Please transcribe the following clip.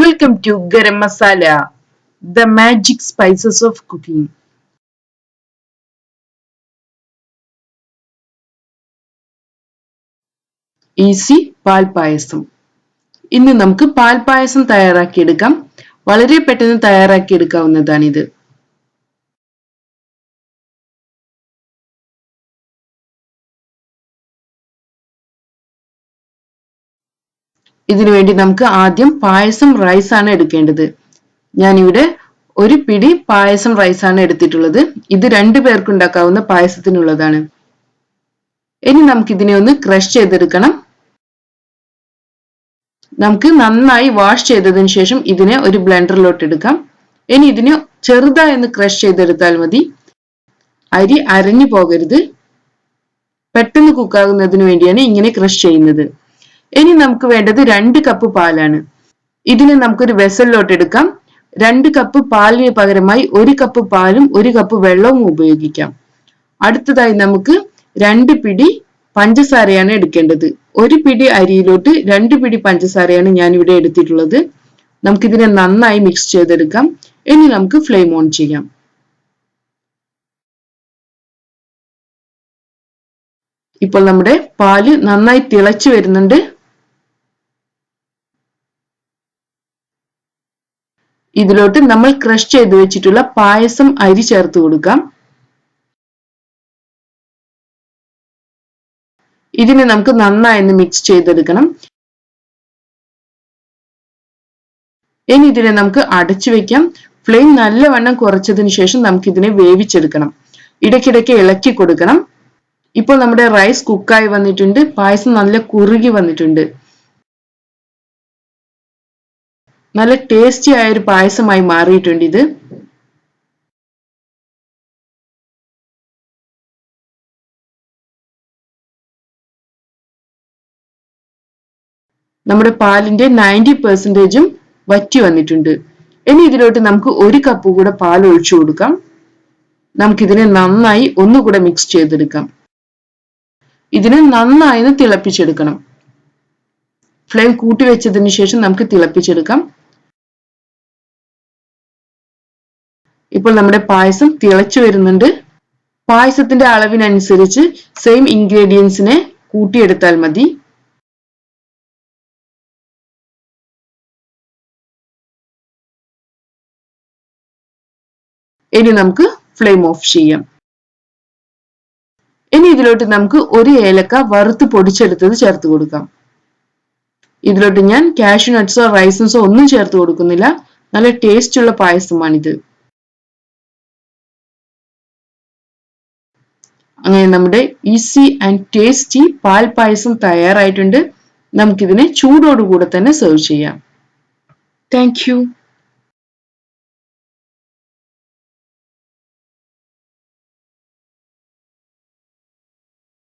Welcome to garam masala the magic spices of cooking easy പാൽ പായസം. ഇന്ന് നമുക്ക് പാൽ പായസം തയ്യാറാക്കിയെടുക്കാം. വളരെ പെട്ടെന്ന് തയ്യാറാക്കിയെടുക്കാവുന്നതാണിത്. ഇതിനു വേണ്ടി നമുക്ക് ആദ്യം പായസം റൈസ് ആണ് എടുക്കേണ്ടത്. ഞാനിവിടെ ഒരു പിടി പായസം റൈസ് ആണ് എടുത്തിട്ടുള്ളത്. ഇത് രണ്ടു പേർക്ക് ഉണ്ടാക്കാവുന്ന പായസത്തിനുള്ളതാണ്. ഇനി നമുക്ക് ഇതിനെ ഒന്ന് ക്രഷ് ചെയ്തെടുക്കണം. നമുക്ക് നന്നായി വാഷ് ചെയ്തതിന് ശേഷം ഇതിനെ ഒരു ബ്ലെൻഡറിലോട്ട് എടുക്കാം. ഇനി ഇതിനെ ചെറുതായി ഒന്ന് ക്രഷ് ചെയ്തെടുത്താൽ മതി. അരി അരഞ്ഞു പോകരുത്. പെട്ടെന്ന് കുക്കാകുന്നതിന് വേണ്ടിയാണ് ഇങ്ങനെ ക്രഷ് ചെയ്യുന്നത്. ഇനി നമുക്ക് വേണ്ടത് രണ്ട് കപ്പ് പാലാണ്. ഇതിനെ നമുക്കൊരു വെസലിലോട്ട് എടുക്കാം. രണ്ട് കപ്പ് പാലിന് പകരമായി ഒരു കപ്പ് പാലും ഒരു കപ്പ് വെള്ളവും ഉപയോഗിക്കാം. അടുത്തതായി നമുക്ക് രണ്ട് പിടി പഞ്ചസാരയാണ് എടുക്കേണ്ടത്. ഒരു പിടി അരിയിലോട്ട് രണ്ട് പിടി പഞ്ചസാരയാണ് ഞാൻ ഇവിടെ എടുത്തിട്ടുള്ളത്. നമുക്കിതിനെ നന്നായി മിക്സ് ചെയ്തെടുക്കാം. ഇനി നമുക്ക് ഫ്ലെയിം ഓൺ ചെയ്യാം. ഇപ്പോൾ നമ്മുടെ പാൽ നന്നായി തിളച്ചു വരുന്നുണ്ട്. ഇതിലോട്ട് നമ്മൾ ക്രഷ് ചെയ്ത് വെച്ചിട്ടുള്ള പായസം അരി ചേർത്ത് കൊടുക്കാം. ഇതിനെ നമുക്ക് നന്നായി ഒന്ന് മിക്സ് ചെയ്തെടുക്കണം. ഇനി ഇതിനെ നമുക്ക് അടച്ചു വെക്കാം. ഫ്ലെയിം നല്ലവണ്ണം കുറച്ചതിന് ശേഷം നമുക്ക് ഇതിനെ വേവിച്ചെടുക്കണം. ഇടയ്ക്കിടയ്ക്ക് ഇളക്കി കൊടുക്കണം. ഇപ്പോൾ നമ്മുടെ റൈസ് കുക്കായി വന്നിട്ടുണ്ട്. പായസം നല്ല കുറുകി വന്നിട്ടുണ്ട്. നല്ല ടേസ്റ്റി ആയ ഒരു പായസമായി മാറിയിട്ടുണ്ട് ഇത്. നമ്മുടെ പാലിന്റെ നയന്റി പെർസെന്റേജും വറ്റി വന്നിട്ടുണ്ട്. ഇനി ഇതിലോട്ട് നമുക്ക് ഒരു കപ്പ് കൂടെ പാൽ ഒഴിച്ചു കൊടുക്കാം. നമുക്കിതിനെ നന്നായി ഒന്നുകൂടെ മിക്സ് ചെയ്തെടുക്കാം. ഇതിനെ നന്നായി തിളപ്പിച്ചെടുക്കണം. ഫ്ലെയിം കൂട്ടി വെച്ചതിന് ശേഷം നമുക്ക് തിളപ്പിച്ചെടുക്കാം. ഇപ്പോൾ നമ്മുടെ പായസം തിളച്ചു വരുന്നുണ്ട്. പായസത്തിന്റെ അളവിനനുസരിച്ച് സെയിം ഇൻഗ്രീഡിയൻസിനെ കൂട്ടിയെടുത്താൽ മതി. ഇനി നമുക്ക് ഫ്ലെയിം ഓഫ് ചെയ്യാം. ഇനി ഇതിലോട്ട് നമുക്ക് ഒരു ഏലക്ക വറുത്ത് പൊടിച്ചെടുത്തത് ചേർത്ത് കൊടുക്കാം. ഇതിലോട്ട് ഞാൻ കാഷ്യൂ നട്ട്സോ റൈസൻസോ ഒന്നും ചേർത്ത് കൊടുക്കുന്നില്ല. നല്ല ടേസ്റ്റ് ഉള്ള പായസമാണിത്. അങ്ങനെ നമ്മുടെ ഈസി ആൻഡ് ടേസ്റ്റി പാൽ പായസം തയ്യാറായിട്ടുണ്ട്. നമുക്കിതിനെ ചൂടോടുകൂടെ തന്നെ സെർവ് ചെയ്യാം. താങ്ക്